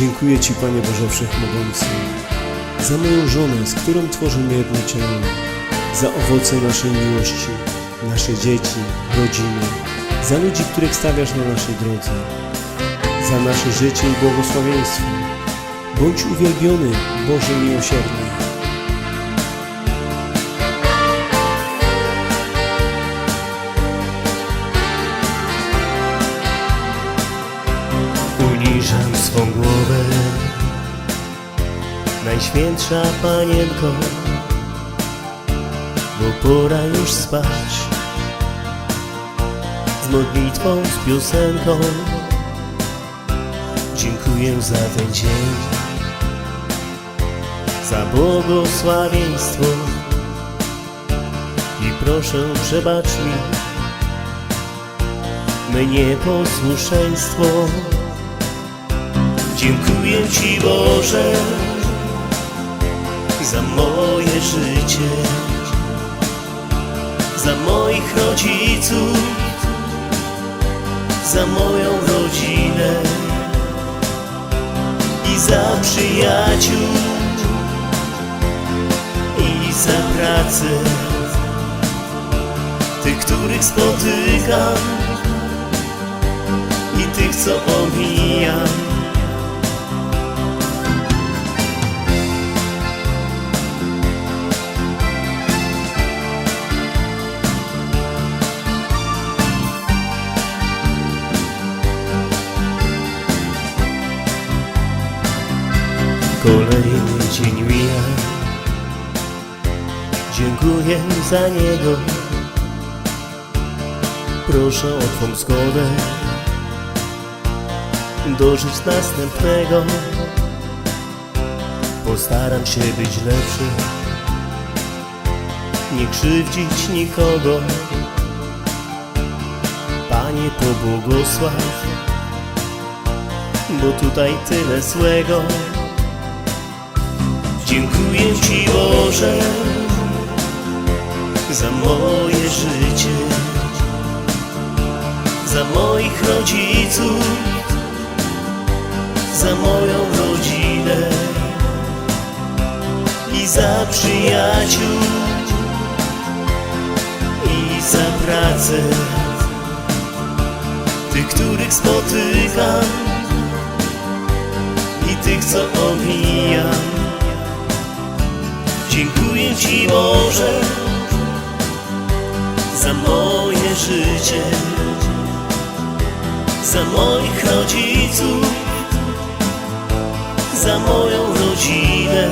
Dziękuję Ci, Panie Boże Wszechmogący, za moją żonę, z którą tworzymy jedno ciało, za owoce naszej miłości, nasze dzieci, rodziny, za ludzi, których stawiasz na naszej drodze, za nasze życie i błogosławieństwo. Bądź uwielbiony, Boże miłosierny. Najświętsza Panienko Bo pora już spać. Z modlitwą, z piosenką Dziękuję za ten dzień Za błogosławieństwo I proszę przebacz mi Me nieposłuszeństwo Dziękuję Ci Boże za moje życie, za moich rodziców, za moją rodzinę i za przyjaciół i za pracę tych, których spotykam i tych, co omijam. Kolejny dzień mija. Dziękuję za niego. Proszę o Twą zgodę. Dożyć następnego. Postaram się być lepszy. Nie krzywdzić nikogo. Panie pobłogosław Bo tutaj tyle złego Boże za moje życie, za moich rodziców, za moją rodzinę i za przyjaciół i za pracę tych, których spotykam i tych, co omijam. Dziękuję Ci Boże za moje życie, za moich rodziców, za moją rodzinę,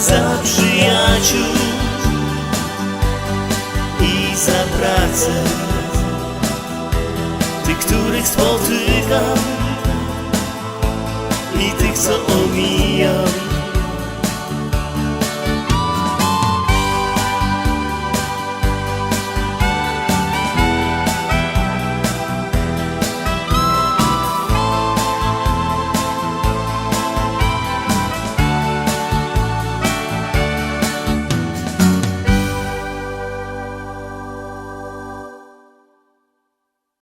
za przyjaciół i za pracę tych, których spotykam i tych, co omijam.